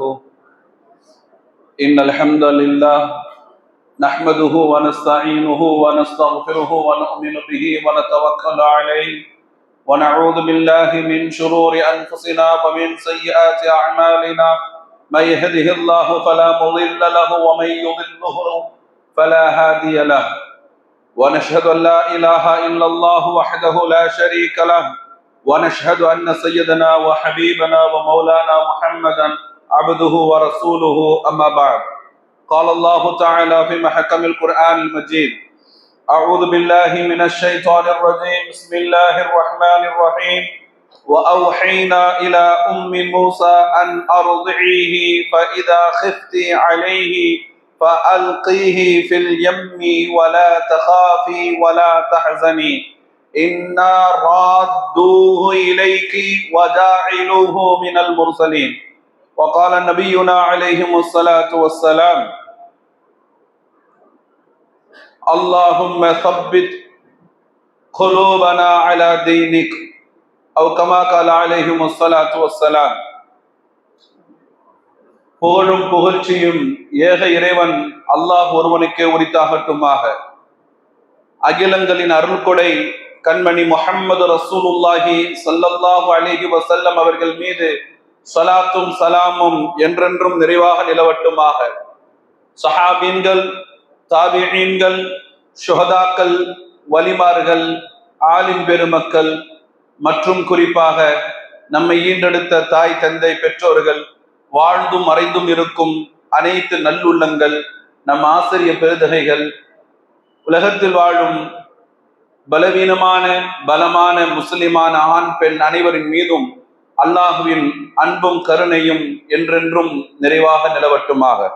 وبركاته إن الحمد لله نحمده ونستعينه ونستغفره ونؤمن به ونتوكل عليه. ونعوذ بالله من شرور أنفسنا ومن سيئات أعمالنا. من يهده الله فلا مضل له ومن يضله فلا هادي له. ونشهد أن لا إله إلا الله وحده لا شريك له. ونشهد أن سيدنا وحبيبنا ومولانا محمدا عبده ورسوله أما بعد. قال الله تعالى في محكم القرآن المجيد أعوذ بالله من الشيطان الرجيم بسم الله الرحمن الرحيم. وأوحينا إلى أم موسى أن أرضعيه فإذا خفت عليه فألقيه في اليم ولا تخافي ولا تحزني. إنا رادوه إليك وجاعلوه من المرسلين. وقال نبينا عليهم الصلاة والسلام اللهم ثبت قلوبنا على دينك أو كما قال عليهم الصلاة والسلام புகழும் புகழ்ச்சியும் ஏக இறைவன் அல்லாஹ் ஒருவனுக்கே உரித்தாகட்டுமாக அகிலங்களின் அருள்கொடை கண்மணி முஹம்மது ரசூலுல்லாஹி ஸல்லல்லாஹு அலைஹி வஸல்லம் அவர்கள் மீது சலாத்தும் சலாமும் என்றென்றும் நிறைவாக நிலவட்டுமாக. சஹாபீன்கள் தாபிஈன்கள் சுகதாக்கள் வலிமார்கள் ஆலிம் பெருமக்கள் மற்றும் குறிப்பாக நம்மை ஈண்டெடுத்த தாய் தந்தை பெற்றோர்கள் வாழ்ந்தும் மறைந்தும் இருக்கும் அனைத்து நல்லுள்ளங்கள் நம் ஆசிரிய பெருதகைகள் உலகத்தில் வாழும் பலவீனமான பலமான முஸ்லிமான ஆண் பெண் அனைவரின் மீதும் அல்லாஹுவின் அன்பும் கருணையும் என்றென்றும் நிறைவாக நிலவட்டுமாக.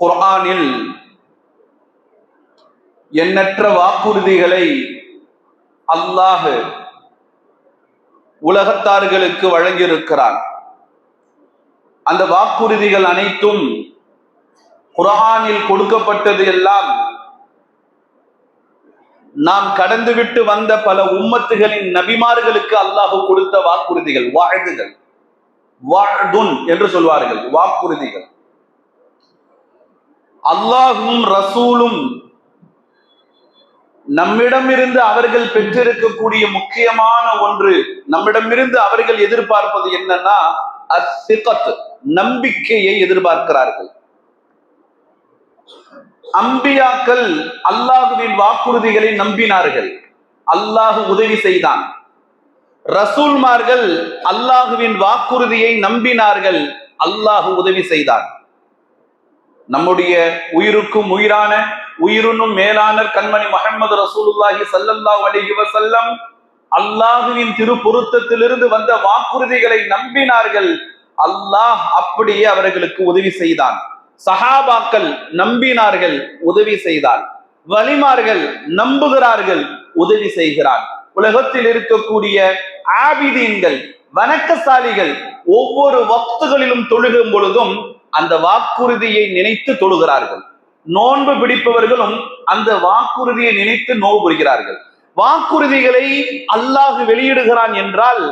குர்ஆனில் எண்ணற்ற வாக்குறுதிகளை அல்லாஹ் உலகத்தார்களுக்கு வழங்கியிருக்கிறான். அந்த வாக்குறுதிகள் அனைத்தும் குரானில் கொடுக்கப்பட்டது எல்லாம் நாம் கடந்துவிட்டு வந்த பல உம்மத்துகளின் நபிமார்களுக்கு அல்லாஹ் கொடுத்த வாக்குறுதிகள் வாழ்துகள் வாழ்துன் என்று சொல்வார்கள் வாக்குறுதிகள். அல்லாஹும் ரசூலும் நம்மிடமிருந்து அவர்கள் பெற்றிருக்கக்கூடிய முக்கியமான ஒன்று நம்மிடமிருந்து அவர்கள் எதிர்பார்ப்பது என்னன்னா அசிகத் நம்பிக்கையை எதிர்பார்க்கிறார்கள். அம்பியாக்கள் அல்லாஹுவின் வாக்குறுதிகளை நம்பினார்கள். அல்லாஹு உதவி செய்தான். ரசூல்மார்கள் அல்லாஹுவின் வாக்குறுதியை நம்பினார்கள். அல்லாஹு உதவி செய்தான். நம்முடைய உயிருக்கும் உயிரான உயிருன்னும் மேலான கண்மணி முகமது ரசூலுல்லாஹி சல்லல்லா அலைஹி செல்லம் அல்லாஹுவின் திருப்பொருத்தத்திலிருந்து வந்த வாக்குறுதிகளை நம்பினார்கள். அல்லாஹ் அப்படியே அவர்களுக்கு உதவி செய்தான். சஹாபாக்கள் நம்பினார்கள் உதவி செய்தார். வலிமார்கள் நம்புகிறார்கள் உதவி செய்கிறார். உலகத்தில் இருக்கக்கூடிய ஆபிதீன்கள் வணக்கசாலிகள் ஒவ்வொரு வக்துகளிலும் தொழுகும் பொழுதும் அந்த வாக்குறுதியை நினைத்து தொழுகிறார்கள். நோன்பு பிடிப்பவர்களும் அந்த வாக்குறுதியை நினைத்து நோவு வாக்குறுதிகளை அல்லாஹ் வெளியிடுகிறான் என்றால்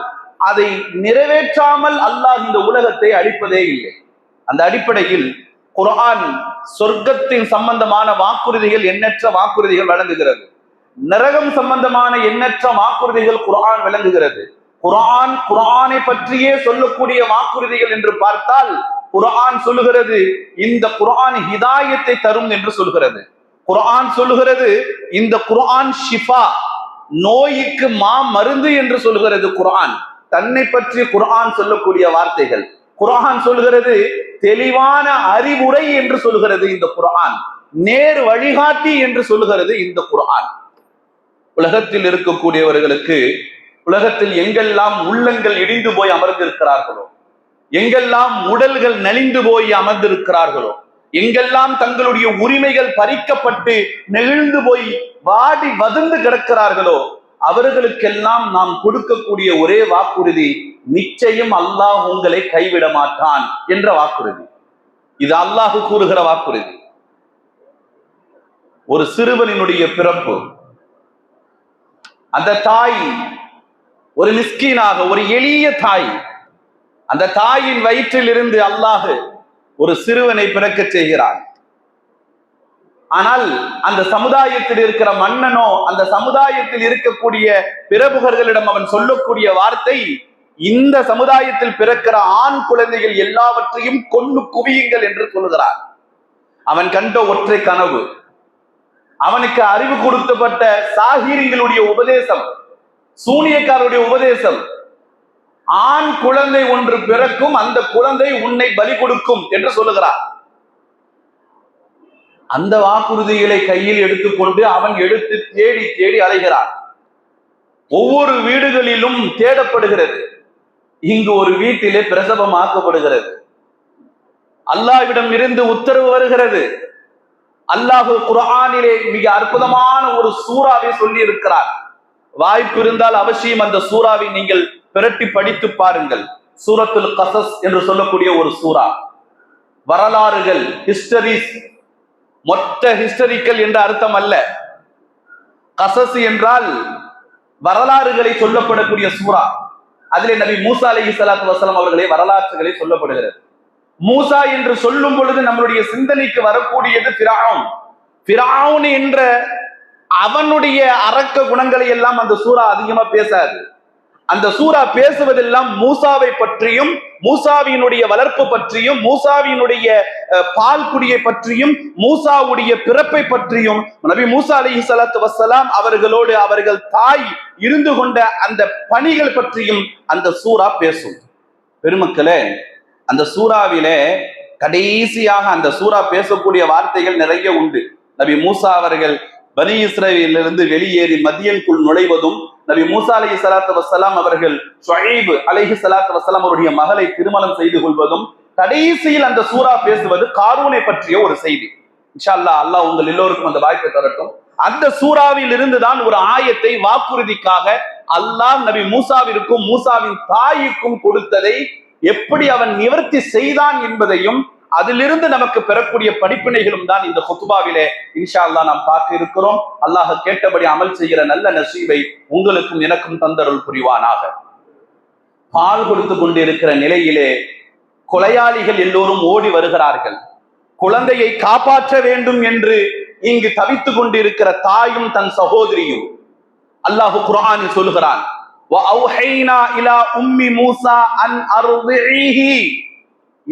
அதை நிறைவேற்றாமல் அல்லாஹ் இந்த உலகத்தை அழிப்பதே இல்லை. அந்த அடிப்படையில் குரான் சொர்க்கத்தின் சம்பந்தமான வாக்குறுதிகள் எண்ணற்ற வாக்குறுதிகள் வழங்குகிறது. நரகம் சம்பந்தமான எண்ணற்ற வாக்குறுதிகள் குரான் விளங்குகிறது குரான் குரானை பற்றியே சொல்லக்கூடிய வாக்குறுதிகள் என்று பார்த்தால் குரான் சொல்லுகிறது இந்த குரான் ஹிதாயத்தை தரும் என்று சொல்கிறது. குரான் சொல்லுகிறது இந்த குர்ஆன் ஷிஃபா நோய்க்கு மா மருந்து என்று சொல்கிறது குர்ஆன். தன்னை பற்றி குர்ஆன் சொல்லக்கூடிய வார்த்தைகள். குரான் சொல்கிறது தெளிவான அறிவுரை என்று சொல்கிறது இந்த குரான் நேர் வழிகாட்டி என்று சொல்லுகிறது இந்த குரான் உலகத்தில் இருக்கக்கூடியவர்களுக்கு உலகத்தில் எங்கெல்லாம் உள்ளங்கள் இடிந்து போய் அமர்ந்திருக்கிறார்களோ எங்கெல்லாம் உடல்கள் நலிந்து போய் அமர்ந்திருக்கிறார்களோ எங்கெல்லாம் தங்களுடைய உரிமைகள் பறிக்கப்பட்டு நெகிழ்ந்து போய் வாடி வதந்து கிடக்கிறார்களோ அவர்களுக்கெல்லாம் நாம் கொடுக்கக்கூடிய ஒரே வாக்குறுதி நிச்சயம் அல்லாஹ் உங்களை கைவிட மாட்டான் என்ற வாக்குறுதி. இது அல்லாஹு கூறுகிற வாக்குறுதி. ஒரு சிறுவனினுடைய பிறப்பு அந்த தாய் ஒரு மிஸ்கீனாக ஒரு எளிய தாய் அந்த தாயின் வயிற்றில் இருந்து அல்லாஹு ஒரு சிறுவனை பிறக்க செய்கிறான். ஆனால் அந்த சமுதாயத்தில் இருக்கிற மன்னனோ அந்த சமுதாயத்தில் இருக்கக்கூடிய பிரபுகர்களிடம் அவன் சொல்லக்கூடிய வார்த்தை இந்த சமுதாயத்தில் பிறக்கிற ஆண் குழந்தைகள் எல்லாவற்றையும் கொண்டு குவியுங்கள் என்று சொல்லுகிறார் அவன் கண்ட ஒற்றை கனவு. அவனுக்கு அறிவு கொடுக்கப்பட்ட சாகிரிங்களுடைய உபதேசம் சூனியக்காரருடைய உபதேசம் ஆண் குழந்தை ஒன்று பிறக்கும் அந்த குழந்தை உன்னை பலி கொடுக்கும் என்று சொல்லுகிறார் அந்த வாக்குறுதிகளை கையில் எடுத்துக்கொண்டு அவன் எடுத்து தேடி தேடி அலைகிறான். ஒவ்வொரு வீடுகளிலும் தேடப்படுகிறது. இங்கு ஒரு வீட்டிலே பிரசவம் ஆக்கப்படுகிறது அல்லாவிடம் இருந்து உத்தரவு வருகிறது. அல்லாஹு குரானிலே மிக அற்புதமான ஒரு சூறாவை சொல்லி இருக்கிறார் வாய்ப்பு இருந்தால் அவசியம் அந்த சூறாவை நீங்கள் பிரட்டி படித்து பாருங்கள். சூரத்துல் கசஸ் என்று சொல்லக்கூடிய ஒரு சூறா. வரலாறுகள் ஹிஸ்டரிஸ் மொத்த ஹிஸ்டரிக்கல் என்ற அர்த்தம் அல்ல. கசஸ் என்றால் வரலாறுகளை சொல்லப்படக்கூடிய சூறா. அதிலே நபி மூசா அலி சலாத்து வசலம் அவர்களே வரலாற்றுகளை சொல்லப்படுகிறது மூசா என்று சொல்லும் பொழுது நம்மளுடைய சிந்தனைக்கு வரக்கூடியது பிராவுன் பிராவுன் என்ற அவனுடைய அரக்க குணங்களை எல்லாம் அந்த சூறா அதிகமா பேசாது. அந்த சூறா பேசுவதெல்லாம் மூசாவை பற்றியும் மூசாவியினுடைய வளர்ப்பு பற்றியும் மூசாவினுடைய அஹ், பால் குடியை பற்றியும் மூசாவுடைய பிறப்பை பற்றியும் நபி மூசா அலி சலாத்து வசலாம் அவர்களோடு அவர்கள் தாய் இருந்து கொண்ட அந்த பணிகள் பற்றியும் அந்த சூறா பேசும். பெருமக்களே அந்த சூறாவிலே கடைசியாக அந்த சூறா பேசக்கூடிய வார்த்தைகள் நிறைய உண்டு. நபி மூசா அவர்கள் பனி இஸ்ரேலிலிருந்து வெளியேறி மதியனுக்குள் நுழைவதும் நபி மூசா அலி சலாத்து வசலாம் அவர்கள் ஷுஐப் அலைஹி சலாத்து வசலாம் அவருடைய மகளை திருமணம் செய்து கொள்வதும் கடைசியில் அந்த சூறா பேசுவது காரூனை பற்றிய ஒரு செய்தி. இன்ஷா அல்லாஹ் அல்லாஹ் உங்கள் எல்லோருக்கும் அந்த வாய்ப்பை தரட்டும். அந்த சூறாவில் இருந்துதான் ஒரு ஆயத்தை வாக்குறுதிக்காக அல்லாஹ் நபி மூசாவிற்கும் மூசாவின் தாய்க்கும் கொடுத்ததை எப்படி அவன் நிவர்த்தி செய்தான் என்பதையும் அதிலிருந்து நமக்கு பெறக்கூடிய படிப்பினைகளும் தான் இந்த ஹொத்துபாவிலே இன்ஷா அல்லாஹ் நாம் பார்க்க இருக்கிறோம். அல்லாஹ் கேட்டபடி அமல் செய்கிற நல்ல நசீவை உங்களுக்கும் எனக்கும் தந்தருள் புரிவானாக. பால் கொடுத்து கொண்டிருக்கிற நிலையிலே கொலையாளிகள் எல்லோரும் ஓடி வருகிறார்கள். குழந்தையை காப்பாற்ற வேண்டும் என்று இங்கு தவித்துக் கொண்டிருக்கிற தாயும் தன் சகோதரியும் அல்லாஹு குர்ஆனில் சொல்கிறான்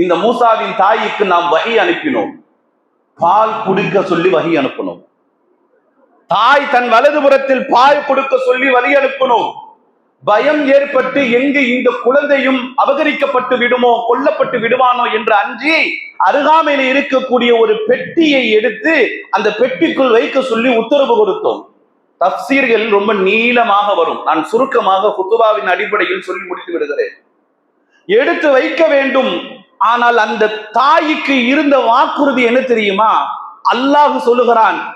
இந்த மூசாவின் தாய்க்கு நாம் வகை அனுப்பினோம். பால் குடிக்க சொல்லி வகை அனுப்பினோம். தாய் தன் வலதுபுறத்தில் பால் கொடுக்க சொல்லி வழி அனுப்பினோம். பயம் ஏற்பட்டு எங்கு இந்த குழந்தையும் அபகரிக்கப்பட்டு விடுமோ கொல்லப்பட்டு விடுவானோ என்று அஞ்சி அருகாமையில் இருக்கக்கூடிய ஒரு பெட்டியை எடுத்து அந்த பெட்டிக்குள் வைக்க சொல்லி உத்தரவு கொடுத்தோம். தப்சீர்கள் ரொம்ப நீளமாக வரும். நான் சுருக்கமாக குத்துபாவின் அடிப்படையில் சொல்லி முடித்து விடுகிறேன். எடுத்து வைக்க வேண்டும். ஆனால் அந்த தாய்க்கு இருந்த வாக்குறுதி என்ன தெரியுமா? அல்லாஹ் சொல்லுகிறான்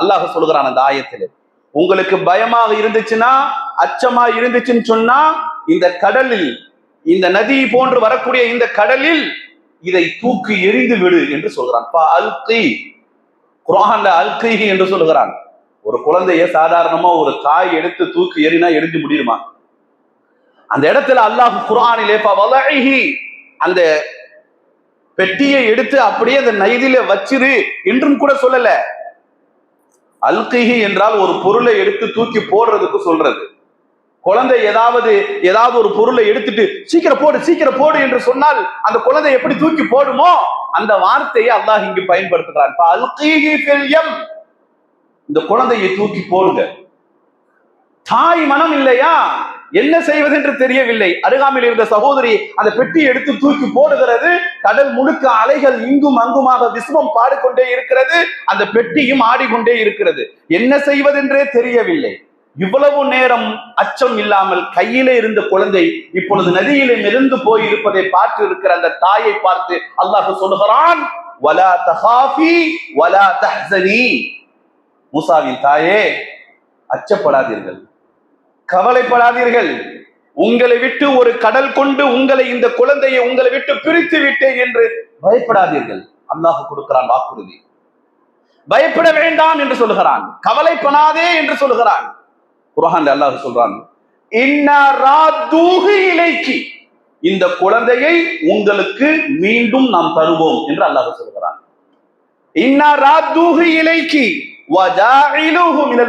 அல்லாஹ் சொல்லுகிறான் அந்த ஆயத்தில். உங்களுக்கு பயமாக இருந்துச்சுன்னா அச்சமா இருந்துச்சுன்னு சொன்னா இந்த கடலில் இந்த நதி போன்று வரக்கூடிய இந்த கடலில் இதை தூக்கி எரிந்து விடு என்று சொல்கிறான். அல்கி. குரான்ல அல்கி என்று சொல்லுகிறான். ஒரு குழந்தைய சாதாரணமா ஒரு காய் எடுத்து தூக்கி எறினா எரிஞ்சு முடியுமா? அந்த இடத்துல அல்லாஹ் குரானிலே வலஹி அந்த பெட்டியை எடுத்து அப்படியே அந்த நைதில வச்சிரு என்றும் கூட சொல்லல. அல்கிஹி என்றால் ஒரு பொருளை எடுத்து தூக்கி போடுறதுக்கு சொல்றது. குழந்தை ஏதாவது ஏதாவது ஒரு பொருளை எடுத்துட்டு சீக்கிரம் போடு சீக்கிரம் போடு என்று சொன்னால் அந்த குழந்தை எப்படி தூக்கி போடுமோ அந்த வார்த்தையை அல்லாஹ் இங்கு பயன்படுத்துகிறான். இந்த குழந்தையை தூக்கி போடுங்க. தாய் மனம் இல்லையா? என்ன செய்வது என்று தெரியவில்லை. அருகாமையில் இருந்த சகோதரி அந்த பெட்டி எடுத்து தூக்கி போடுகிறது. கடல் முழுக்க அலைகள் இங்கும் அங்குமாக விஸ்வம் பாடிக்கொண்டே இருக்கிறது. அந்த பெட்டியும் ஆடிக்கொண்டே இருக்கிறது. என்ன செய்வதென்றே தெரியவில்லை. இவ்வளவு நேரம் அச்சம் இல்லாமல் கையிலே இருந்த குழந்தை இப்பொழுது நதியிலே மிதந்து போய் இருப்பதை பார்த்து இருக்கிற அந்த தாயை பார்த்து அல்லாஹ் சொல்லுகிறான் வலா தஹாஃபி வலா தஹ்சனி. மூசாவின் தாயே அச்சப்படாதீர்கள். கவலைப்படாதீர்கள். உங்களை விட்டு ஒரு கடல் கொண்டு உங்களை இந்த குழந்தையை உங்களை விட்டு பிரித்து விட்டேன் என்று பயப்படாதீர்கள். அல்லாஹ் கொடுக்கிறான் வாக்குறுதி. பயப்பட வேண்டாம் என்று சொல்லுகிறான். கவலைப்படாதே என்று சொல்லுகிறான். குர்ஆன்ல அல்லாஹ் சொல்றான் இலைக்கு. இந்த குழந்தையை உங்களுக்கு மீண்டும் நாம் தருவோம் என்று அல்லாஹ் சொல்கிறான் இன்னா ராத்தூஹு இலைக்கு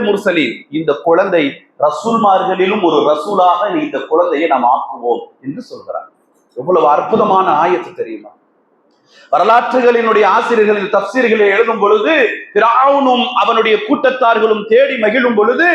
முர்சலீன். இந்த குழந்தை ரசூல்மார்களிலும் ஒரு ரசூலாக நீ இந்த குழந்தையை நாம் ஆக்குவோம் என்று சொல்கிறார் எவ்வளவு அற்புதமான ஆயத்து தெரியுமா? வரலாற்றுகளினுடைய ஆசிரியர்களின் தப்சீர்களை எழுதும் பொழுது பிராவுனும் அவனுடைய கூட்டத்தார்களும் தேடி மகிழும் பொழுது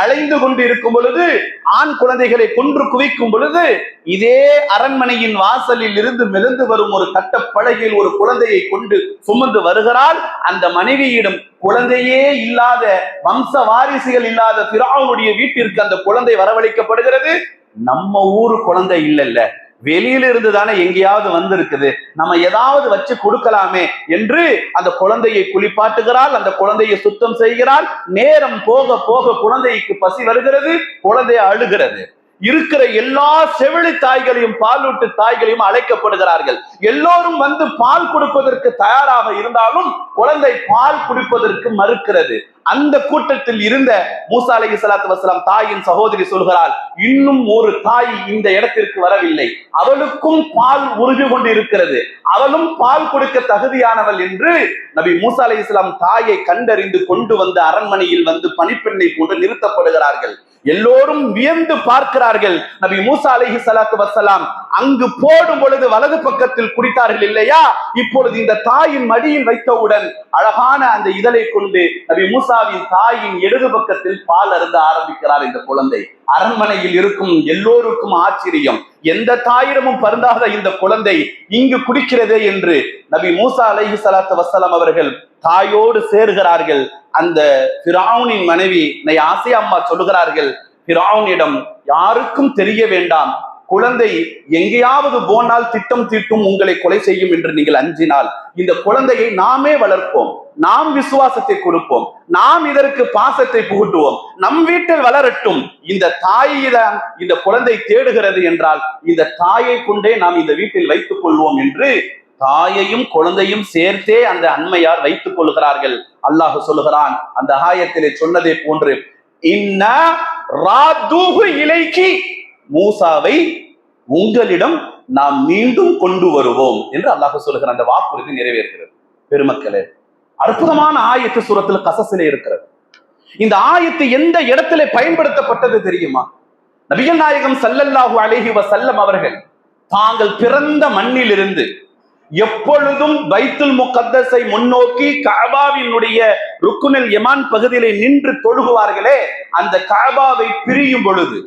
அலைந்து கொண்டு இருக்கும் பொழுது ஆண் குழந்தைகளை கொன்று குவிக்கும் பொழுது இதே அரண்மனையின் வாசலில் இருந்து மிதந்து வரும் ஒரு தட்டப்பழகில் ஒரு குழந்தையை கொண்டு சுமந்து வருகிறாள். அந்த மனைவியிடம் குழந்தையே இல்லாத வம்ச வாரிசுகள் இல்லாத பிராவுனுடைய வீட்டிற்கு அந்த குழந்தை வரவழைக்கப்படுகிறது. நம்ம ஊரு குழந்தை இல்லைல்ல. வெளியில இருந்து தானே எங்கேயாவது வந்திருக்குது. நம்ம ஏதாவது வச்சு கொடுக்கலாமே என்று அந்த குழந்தையை குளிப்பாட்டுகிறாள் அந்த குழந்தையை சுத்தம் செய்கிறாள். நேரம் போக போக குழந்தைக்கு பசி வருகிறது குழந்தை அழுகிறது. இருக்கிற எல்லா செவிலி தாய்களையும் பாலூட்டு தாய்களையும் அழைக்கப்படுகிறார்கள். எல்லோரும் வந்து பால் கொடுப்பதற்கு தயாராக இருந்தாலும் குழந்தை பால் குடிப்பதற்கு மறுக்கிறது. அந்த கூட்டத்தில் இருந்த மூசா அலைஹி சலாத்து வசலாம் தாயின் சகோதரி சொல்கிறாள் இன்னும் ஒரு தாய் இந்த இடத்திற்கு வரவில்லை. அவளுக்கும் பால் உருகி கொண்டு இருக்கிறது அவளும் பால் கொடுக்க தகுதியானவள் என்று நபி மூசா அலி இஸ்லாம் தாயை கண்டறிந்து கொண்டு வந்து அரண்மனையில் வந்து பணிப்பெண்ணை போன்று நிறுத்தப்படுகிறார்கள். எல்லோரும் வியந்து பார்க்கிறார்கள். நபி மூசா அலஹி சலாத்து வசலாம் அங்கு போடும் பொழுது வலது பக்கத்தில் குடித்தார்கள் இல்லையா? இப்பொழுது இந்த தாயின் மடியில் வைத்தவுடன் அழகான அந்த இதழை கொண்டு நபி மூசாவின் தாயின் இடது பக்கத்தில் பால் அருந்த ஆரம்பிக்கிறார் இந்த குழந்தை. அரண்மனையில் இருக்கும் எல்லோருக்கும் ஆச்சரியம். எந்த தாயிடமும் பருந்தாத இந்த குழந்தை இங்கு குடிக்கிறதே என்று நபி மூசா அலஹி சலாத்து வசலாம் அவர்கள் தாயோடு சேர்கிறார்கள். அந்த பிராவுனின் மனைவி என்னை ஆசியா அம்மா சொல்லுகிறார்கள் பிராவுனிடம் யாருக்கும் தெரிய வேண்டாம். குழந்தை எங்கேயாவது போனால் திட்டம் தீட்டும் உங்களை கொலை செய்யும் என்று நீங்கள் அஞ்சினால். இந்த குழந்தையை நாமே வளர்ப்போம். நாம் விசுவாசத்தை கொடுப்போம். நாம் இதற்கு பாசத்தை புகுட்டுவோம். நம் வீட்டில் வளரட்டும். இந்த தாயிடம் இந்த குழந்தை தேடுகிறது என்றால் இந்த தாயை கொண்டே நாம் இந்த வீட்டில் வைத்துக் கொள்வோம் என்று தாயையும் குழந்தையும் சேர்த்தே அந்த அண்மையார் வைத்துக் கொள்கிறார்கள். அல்லாஹு சொல்லுகிறான் அந்த ஆயத்திலே சொன்னதை போன்று இன்ன இலைக்கு மூசாவை உங்களிடம் நாம் மீண்டும் கொண்டு வருவோம் என்று அல்லாஹு சொல்லுகிற அந்த வாக்குறுதி நிறைவேறுகிறது. பெருமக்களே அற்புதமான ஆயத்து சூரத்துல கசசிலே இருக்கிறது. இந்த ஆயத்து எந்த இடத்துல பயன்படுத்தப்பட்டது தெரியுமா? நபிகள் நாயகம் சல்லல்லாஹு அலைஹி வஸல்லம் அவர்கள் தாங்கள் பிறந்த மண்ணிலிருந்து எப்பொழுதும் பைத்துல் முகத்தஸை முன்னோக்கி காபாவினுடைய ருக்குனில் யமான் பகுதியிலே நின்று தொழுகுவார்களே அந்த காபாவை பிரியும் பொழுது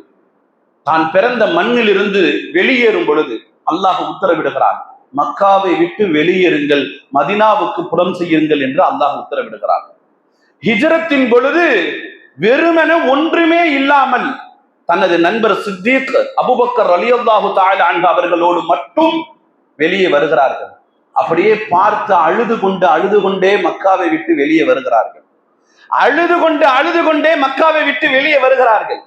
தான் பிறந்த மண்ணில் இருந்து வெளியேறும் பொழுது அல்லாஹ் உத்தரவிடுகிறான். மக்காவை விட்டு வெளியேறுங்கள் மதினாவுக்கு புலம் செய்யுங்கள் என்று அல்லாஹ் உத்தரவிடுகிறான். ஹிஜரத்தின் பொழுது வெறுமென ஒன்றுமே இல்லாமல் தனது நண்பர் சித்தீக் அபுபக்கர் அலியல்லாஹு தாழ் அவர்களோடு மட்டும் வெளியே வருகிறார்கள். அப்படியே பார்த்து அழுது கொண்டு அழுது கொண்டே மக்காவை விட்டு வெளியே வருகிறார்கள். அழுது கொண்டு அழுது கொண்டே மக்காவை விட்டு வெளியே வருகிறார்கள்.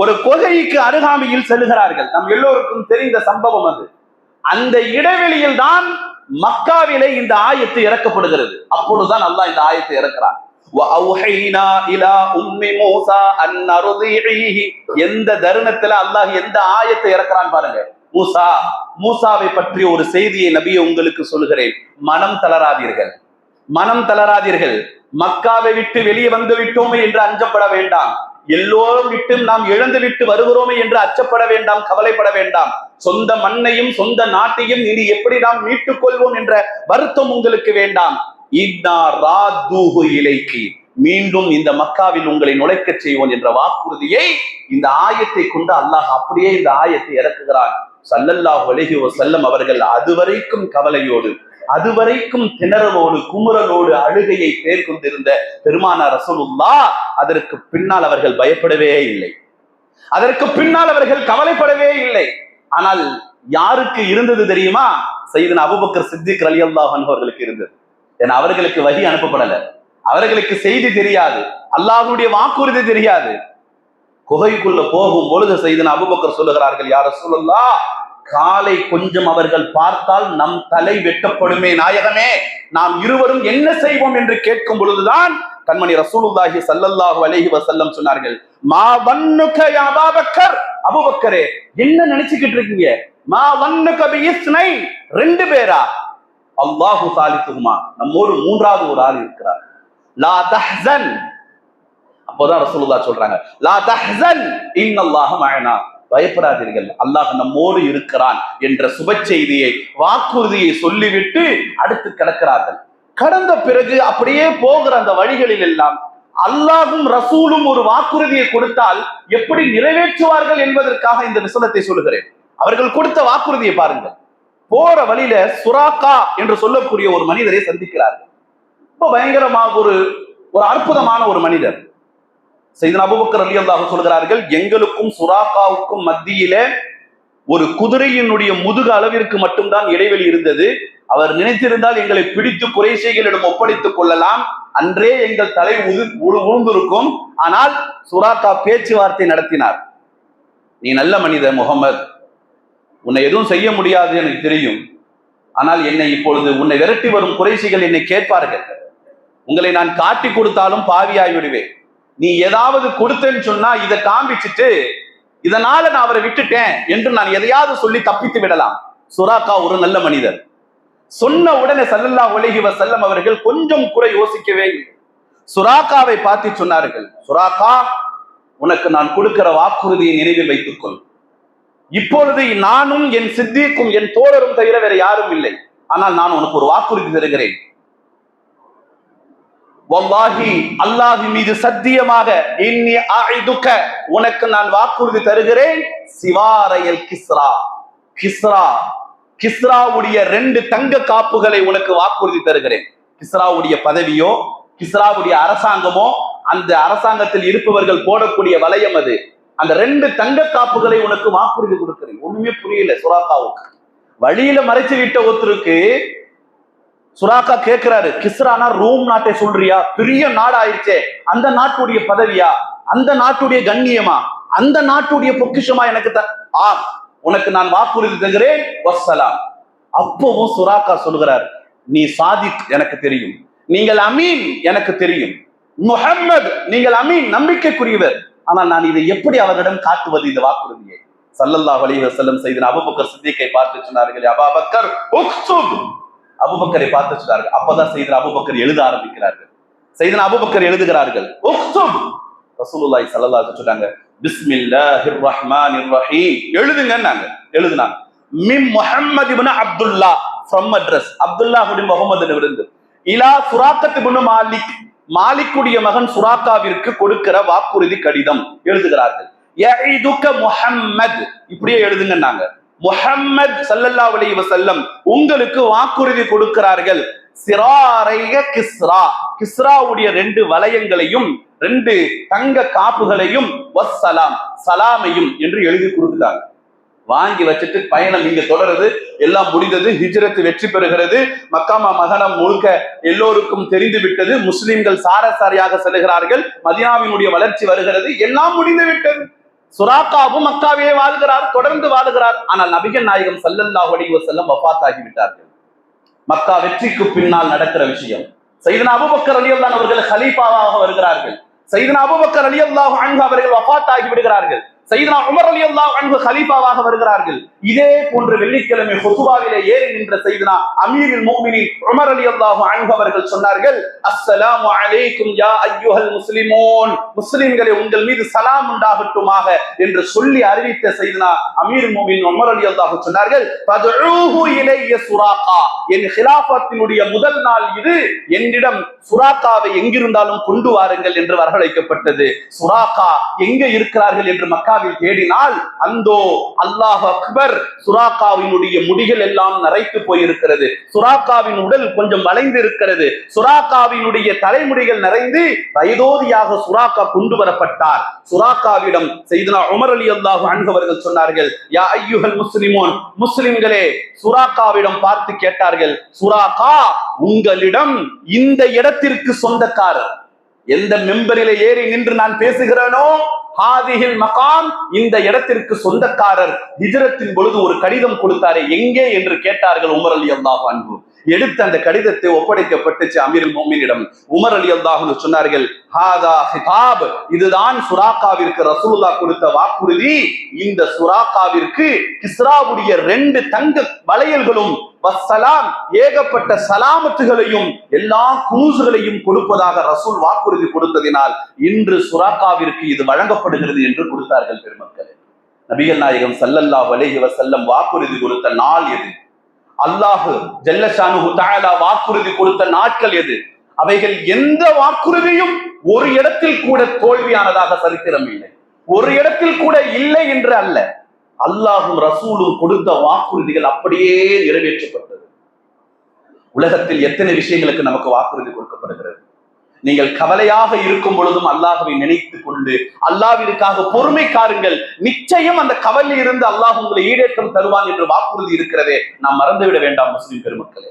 ஒரு கொகைக்கு அருகாமையில் செல்கிறார்கள். நம் எல்லோருக்கும் தெரிந்த சம்பவம் அது. அந்த இடைவெளியில் தான் மக்காவிலே இந்த ஆயத்து இறக்கப்படுகிறது. அப்பொழுதுதான் அல்லாஹ் இந்த ஆயத்தை இறக்கிறான். எந்த தருணத்துல அல்லாஹ் எந்த ஆயத்தை இறக்கிறான் பாருங்க. மூசா மூசாவை பற்றி ஒரு செய்தியை நபியை உங்களுக்கு சொல்கிறேன் மனம் தளராதீர்கள். மனம் தளராதீர்கள். மக்காவை விட்டு வெளியே வந்து விட்டோமே என்று அஞ்சப்பட வேண்டாம். எல்லோரும் விட்டு நாம் இழந்து விட்டு வருகிறோமே என்று அச்சப்பட வேண்டாம் கவலைப்பட வேண்டாம். சொந்த மண்ணையும் சொந்த நாட்டையும் இனி எப்படி நாம் மீட்டுக் கொள்வோம் என்ற வருத்தம் உங்களுக்கு வேண்டாம். இலைக்கு. மீண்டும் இந்த மக்காவில் உங்களை நுழைக்கச் செய்வோம் என்ற வாக்குறுதியை இந்த ஆயத்தை கொண்டு அல்லாஹ் அப்படியே இந்த ஆயத்தை இறக்குகிறான். சல்லல்லாஹ் அலைஹி செல்லம் அவர்கள் அதுவரைக்கும் கவலையோடு அதுவரைக்கும் திணறலோடு குமுறலோடு அழுகையை பேர் கொண்டிருந்த பெருமானார் ரசூலுல்லா அதற்கு பின்னால் அவர்கள் பயப்படவே இல்லை. அதற்கு பின்னால் அவர்கள் கவலைப்படவே இல்லை. ஆனால் யாருக்கு இருந்தது தெரியுமா? சைதன் அபுபக்கர் சித்திக் அலி அல்லாஹன் அவர்களுக்கு இருந்தது. ஏன்னா அவர்களுக்கு வகி அனுப்பப்படல. அவர்களுக்கு செய்தி தெரியாது. அல்லாஹனுடைய வாக்குறுதி தெரியாது. குகைக்குள்ள போகும் பொழுது செய்தன அபுபக்கர் சொல்லுகிறார்கள் யார சொல்லலா காலை கொஞ்சம் அவர்கள் பார்த்தால் நம் தலை வெட்டப்படுமே நாயகமே. நாம் இருவரும் என்ன செய்வோம் என்று கேட்கும் பொழுதுதான் கண்மணி ரசூலுல்லாஹி சல்லல்லாஹு அலைஹி வஸல்லம் சொன்னார்கள் மா வன்னுக யா அபூபக்கர். அபூபக்கரே என்ன நினைச்சுக்கிட்டு இருக்கீங்க? மா வன்னுக பி இஸ்னை ரெண்டு பேரா? அல்லாஹு சாலித்துகுமா. நம்மோடு மூன்றாவது ஒரு ஆள் இருக்கிறார். லா தஹ்சன். அப்போதான் ரசூலுல்லா சொல்றாங்க லா தஹ்சன் இன்னல்லாஹ மஅனா. பயப்படாதீர்கள் அல்லாஹ் நம்மோடு இருக்கிறான் என்ற சுப செய்தியை வாக்குறுதியை சொல்லிவிட்டு அடுத்து கிடக்கிறார்கள். கடந்த பிறகு அப்படியே போகிற அந்த வழிகளில் எல்லாம் அல்லாஹும் ரசூலும் ஒரு வாக்குறுதியை கொடுத்தால் எப்படி நிறைவேற்றுவார்கள் என்பதற்காக இந்த விசனத்தை சொல்லுகிறேன். அவர்கள் கொடுத்த வாக்குறுதியை பாருங்கள். போற வழியில சுராக்கா என்று சொல்லக்கூடிய ஒரு மனிதரை சந்திக்கிறார்கள். ரொம்ப பயங்கரமாக ஒரு ஒரு அற்புதமான ஒரு மனிதர். செய்தன் அபுபக்கர் அலி அல்லாஹ் சொல்கிறார்கள் எங்களுக்கும் சுராக்காவுக்கும் மத்தியிலே ஒரு குதிரையினுடைய முதுகு அளவிற்கு மட்டும்தான் இடைவெளி இருந்தது. அவர் நினைத்திருந்தால் எங்களை பிடித்து குறைசைகளிடம் ஒப்படைத்துக் கொள்ளலாம். அன்றே எங்கள் தலை உழு- உழுந்திருக்கும். ஆனால் சுராக்கா பேச்சுவார்த்தை நடத்தினார். நீ நல்ல மனிதர் முகமது உன்னை எதுவும் செய்ய முடியாது எனக்கு தெரியும். ஆனால் என்னை இப்பொழுது உன்னை விரட்டி வரும் குறைசிகள் என்னை கேட்பார்கள். உங்களை நான் காட்டி கொடுத்தாலும் பாவியாய் விடுவேன். நீ ஏதாவது கொடுத்தேன்னு சொன்னா இதை காமிச்சிட்டு இதனால நான் அவரை விட்டுட்டேன் என்று நான் எதையாவது சொல்லி தப்பித்து விடலாம். சுராக்கா ஒரு நல்ல மனிதர். சொன்ன உடனே சல்லல்லா உலகி வசல்லம் அவர்கள் கொஞ்சம் கூட யோசிக்கவே சுராக்காவை பார்த்து சொன்னார்கள் சுராக்கா உனக்கு நான் கொடுக்கிற வாக்குறுதியை நினைவில் வைத்துக்கொள். இப்பொழுது நானும் என் சித்திக்கும் என் தோழரும் தவிர வேற யாரும் இல்லை. ஆனால் நான் உனக்கு ஒரு வாக்குறுதி தருகிறேன். வல்லாஹி அல்லாஹி மீது சத்தியமாக இன்னி அழிதுக்க உனக்கு நான் வாக்குறுதி தருகிறேன். சிவாரையல் கிஸ்ரா. கிஸ்ரா. கிஸ்ராவுடைய ரெண்டு தங்க காப்புகளை உனக்கு வாக்குறுதி தருகிறேன். கிஸ்ராவுடைய பதவியோ கிஸ்ராவுடைய அரசாங்கமோ அந்த அரசாங்கத்தில் இருப்பவர்கள் போடக்கூடிய வளையம் அது. அந்த ரெண்டு தங்க காப்புகளை உனக்கு வாக்குறுதி கொடுக்கிறேன். ஒண்ணுமே புரியல சுராக்காவுக்கு. வழியில மறைச்சு விட்ட ஒருத்தருக்கு சுராக்கா கேட்கிறாரு கிஸ்ரானா ரோம் நாட்டை சொல்றியா? பெரிய நாடு ஆயிடுச்சே அந்த நாட்டுடைய பதவியா? அந்த நாட்டுடைய கண்ணியமா? அந்த நாட்டுடைய பொக்கிஷமா எனக்கு த ஆம் உனக்கு நான் வாக்குறுதி தருகிறேன் வஸ்ஸலாம். அப்பவும் சுராக்கா சொல்கிறார் நீ சாதிக் எனக்கு தெரியும். நீங்கள் அமீன் எனக்கு தெரியும். முஹம்மது நீங்கள் அமீன் நம்பிக்கைக்குரியவர். ஆனால் நான் இதை எப்படி அவரிடம் காட்டுவது இந்த வாக்குறுதியை? சல்லல்லா அலைஹி வஸல்லம் செய்த அபூபக்கர் சித்திக்கை பார்த்து சொன்னார்கள் அபாபக்கர் உக்துப். அபுபக்கரை பார்த்து சொன்னார்கள் அப்பதான் செய்தன அபுபக்கர் எழுத ஆரம்பிக்கிறார்கள். செய்தன அபுபக்கர் எழுதுகிறார்கள். உக்துப் ரசூலுல்லாஹி ஸல்லல்லாஹு அலைஹி சொன்னாங்க பிஸ்மில்லாஹிர் ரஹ்மானிர் ரஹீம் எழுதுங்கன்னாங்க. எழுதுனாங்க. மிம் Muhammad ibn Abdullah from address Abdullah ibn Muhammad இருந்து. இலா சுராக்கத் இப்னு மாலிக். மாலிக்குடைய மகன் சுராக்காவிற்கு கொடுக்கிற வாக்குறுதி கடிதம். எழுதுகிறார்கள். யஇதுக முஹம்மத். இப்படியே எழுதுங்கன்னாங்க. முஹம்மத் சல்லல்லா அலி வசல்லம் உங்களுக்கு வாக்குறுதி கொடுக்கிறார்கள். சிராரைய கிஸ்ரா. கிஸ்ராவுடைய ரெண்டு வளையங்களையும் ரெண்டு தங்க காப்புகளையும் வஸ்ஸலாம் சலாமையும் என்று எழுதி கொடுத்துட்டாங்க. வாங்கி வச்சுட்டு பயணம் இங்க தொடருது. எல்லாம் முடிந்தது. ஹிஜ்ரத் வெற்றி பெறுகிறது. மக்காமா மகனம் முழுக்க எல்லோருக்கும் தெரிந்து விட்டது. முஸ்லிம்கள் சாரசாரியாக செல்கிறார்கள். மதினாவினுடைய வளர்ச்சி வருகிறது. எல்லாம் முடிந்து விட்டது. சுராக்காவும் மக்காவே வாழ்கிறார் தொடர்ந்து வாழ்கிறார். ஆனால் நபிகள் நாயகம் சல்லல்லா அலைஹி செல்லம் வபாத்தாகிவிட்டார்கள் மக்கா வெற்றிக்கு பின்னால் நடக்கிற விஷயம். சைதனா அபூபக்கர் ரலியல்லாஹு அவர்கள் ஹலீஃபாவாக வருகிறார்கள். சைதனா அபூபக்கர் ரலியல்லாஹு அன்ஹு அவர்கள் வஃபாத் விடுகிறார்கள். சைதனா உமர் அலி அல்லா அன்பு ஹலீஃபாவாக வருகிறார்கள். இதே போன்று வெள்ளிக்கிழமை ஹுதுபாவிலே ஏறி நின்ற சைதனா அமீருல் முஃமினீன் உமர் அலி ரலியல்லாஹு அன்பு அவர்கள் சொன்னார்கள் அஸ்ஸலாமு அலைக்கும் யா ஐயுஹல் முஸ்லிமோன். முஸ்லிம்களே உங்கள் மீது சலாம் உண்டாகட்டுமாக என்று சொல்லி அறிவித்த சைதனா அமீர் மோமின் உமர் அலி ரலியல்லாஹு சொன்னார்கள் ஃபதுஊஹு இலைய சுராகா என் ஹிலாஃபத்தினுடைய முதல் நாள் இது. என்னிடம் சுராக்காவை எங்கிருந்தாலும் கொண்டு வாருங்கள் என்று வரவழைக்கப்பட்டது. சுராக்கா எங்க இருக்கிறார்கள் என்று மக்கள் மக்காவில் தேடினால் அந்தோ அல்லாஹ் அக்பர் சுராக்காவினுடைய முடிகள் எல்லாம் நரைத்து போயிருக்கிறது. சுராக்காவின் உடல் கொஞ்சம் வளைந்து இருக்கிறது சுராக்காவினுடைய தலைமுடிகள் நிறைந்து வயதோதியாக சுராக்கா கொண்டு வரப்பட்டார். சுராக்காவிடம் செய்தனா உமர் அலி அல்லாஹு அன்பவர்கள் சொன்னார்கள் யா ஐயுஹல் முஸ்லிமோன் முஸ்லிம்களே சுராக்காவிடம் பார்த்து கேட்டார்கள் சுராக்கா உங்களிடம் இந்த இடத்திற்கு சொந்தக்காரர். எந்த மெம்பரில ஏறி நின்று நான் பேசுகிறேனோ ஹாதிஹில் மகாம் இந்த இடத்திற்கு சொந்தக்காரர் ஹிஜரத்தின் பொழுது ஒரு கடிதம் கொடுத்தாரே எங்கே என்று கேட்டார்கள் உமர் அலி அல்லாஹ் அன்பு எடுத்த அந்த கடிதத்தை ஒப்படைக்கப்பட்டுச்சு அமீர் மோமினிடம் உமர் அலி அல்லாஹ் சொன்னார்கள் ஹாதா ஹிதாப் இதுதான் சுராக்காவிற்கு ரசூலுல்லா கொடுத்த வாக்குறுதி. இந்த சுராக்காவிற்கு கிஸ்ராவுடைய ரெண்டு தங்க வளையல்களும் வசலாம் ஏகப்பட்ட சலாமத்துகளையும் எல்லா குனூசுகளையும் கொடுப்பதாக ரசூல் வாக்குறுதி கொடுத்ததினால் இன்று சுராக்காவிற்கு இது வழங்கப்படுகிறது என்று கொடுத்தார்கள் பெருமக்கள். நபிகள் நாயகம் சல்லல்லா அலைஹி வசல்லம் வாக்குறுதி கொடுத்த நாள் எது? அல்லாஹு ஜல்லசானு தாயலா வாக்குறுதி கொடுத்த நாட்கள் எது? அவைகள் எந்த வாக்குறுதியும் ஒரு இடத்தில் கூட தோல்வியானதாக சரித்திரம் இல்லை. ஒரு இடத்தில் கூட இல்லை என்று அல்ல. அல்லாஹும் ரசூலும் கொடுத்த வாக்குறுதிகள் அப்படியே நிறைவேற்றப்பட்டது. உலகத்தில் எத்தனை விஷயங்களுக்கு நமக்கு வாக்குறுதி கொடுக்கப்படுகிறது? நீங்கள் கவலையாக இருக்கும் பொழுதும் அல்லாஹவை நினைத்து கொண்டு அல்லாவிற்காக பொறுமை காருங்கள். நிச்சயம் அந்த கவலில் இருந்து அல்லாஹ் உங்களை ஈடேற்றம் தருவான் என்று வாக்குறுதி இருக்கிறதே. நாம் மறந்துவிட வேண்டாம் முஸ்லிம் பெருமக்களே.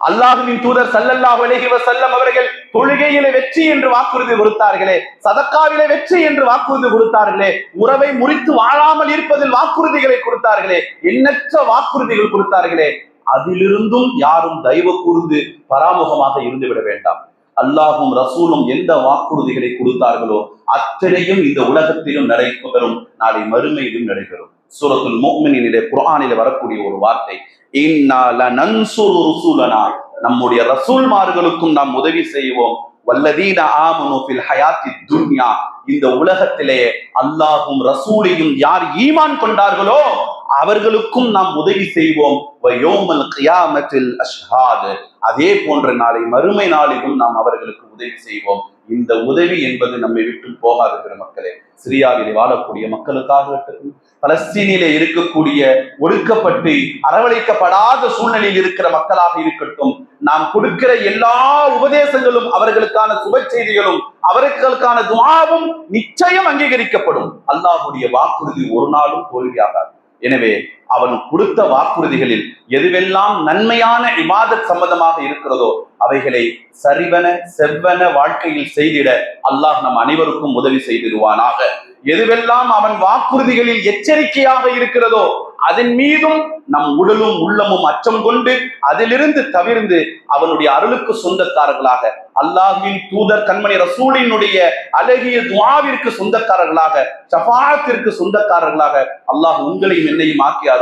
அல்லாஹுவின் தூதர் சல்லல்லாஹ் அலைஹி செல்லம் அவர்கள் தொழுகையிலே வெற்றி என்று வாக்குறுதி கொடுத்தார்களே சதக்காவிலே வெற்றி என்று வாக்குறுதி கொடுத்தார்களே உறவை முறித்து வாழாமல் இருப்பதில் வாக்குறுதிகளை கொடுத்தார்களே எண்ணற்ற வாக்குறுதிகள் கொடுத்தார்களே அதிலிருந்தும் யாரும் தயவு கூர்ந்து பராமுகமாக இருந்து விட வேண்டாம். அல்லாஹும் ரசூலும் எந்த வாக்குறுதிகளை கொடுத்தார்களோ அத்தனையும் இந்த உலகத்திலும் நடைபெறும். நாளை மறுமையிலும் நடைபெறும். சூரத்துல் மோமினிலே குர்ஆனிலே வரக்கூடிய ஒரு வார்த்தை இன்னா லனன்சுரு நம்முடைய ரசூல்மார்களுக்கும் நாம் உதவி செய்வோம். வல்லதீன ஆமனு ஃபில் ஹயாத்தி துன்யா. இந்த உலகத்திலே அல்லாஹும் ரசூலையும் யார் ஈமான் கொண்டார்களோ அவர்களுக்கும் நாம் உதவி செய்வோம். வயோமல் கியாமத்தில் அஷ்ஹாத். அதே போன்ற நாளை மறுமை நாளிலும் நாம் அவர்களுக்கு உதவி செய்வோம். இந்த உதவி என்பது நம்மை விட்டு போகாத பெருமக்களே. சிரியாவில் வாழக்கூடிய மக்களுக்காக இருக்கட்டும் பலஸ்தீனிலே இருக்கக்கூடிய ஒடுக்கப்பட்டு அரவணைக்கப்படாத சூழ்நிலையில் இருக்கிற மக்களாக இருக்கட்டும் நாம் கொடுக்கிற எல்லா உபதேசங்களும் அவர்களுக்கான சுப செய்திகளும் அவர்களுக்கான துவாவும் நிச்சயம் அங்கீகரிக்கப்படும். அல்லாஹுடைய வாக்குறுதி ஒரு நாளும் தோல்வியாகாது எனவே அவன் கொடுத்த வாக்குறுதிகளில் எதுவெல்லாம் நன்மையான இமாதத் சம்பந்தமாக இருக்கிறதோ அவைகளை சரிவன செவ்வன வாழ்க்கையில் செய்திட அல்லாஹ் நம் அனைவருக்கும் உதவி செய்திருவானாக எதுவெல்லாம் அவன் வாக்குறுதிகளில் எச்சரிக்கையாக இருக்கிறதோ அதன் மீதும் நம் உடலும் உள்ளமும் அச்சம் கொண்டு அதிலிருந்து தவிர்ந்து அவனுடைய அருளுக்கு சொந்தக்காரர்களாக அல்லாஹின் தூதர் கண்மணி ரசூலினுடைய அழகிய துவாவிற்கு சொந்தக்காரர்களாக ஷஃபாத்திற்கு சொந்தக்காரர்களாக அல்லாஹ் உங்களையும் என்னையும் ஆக்கியார்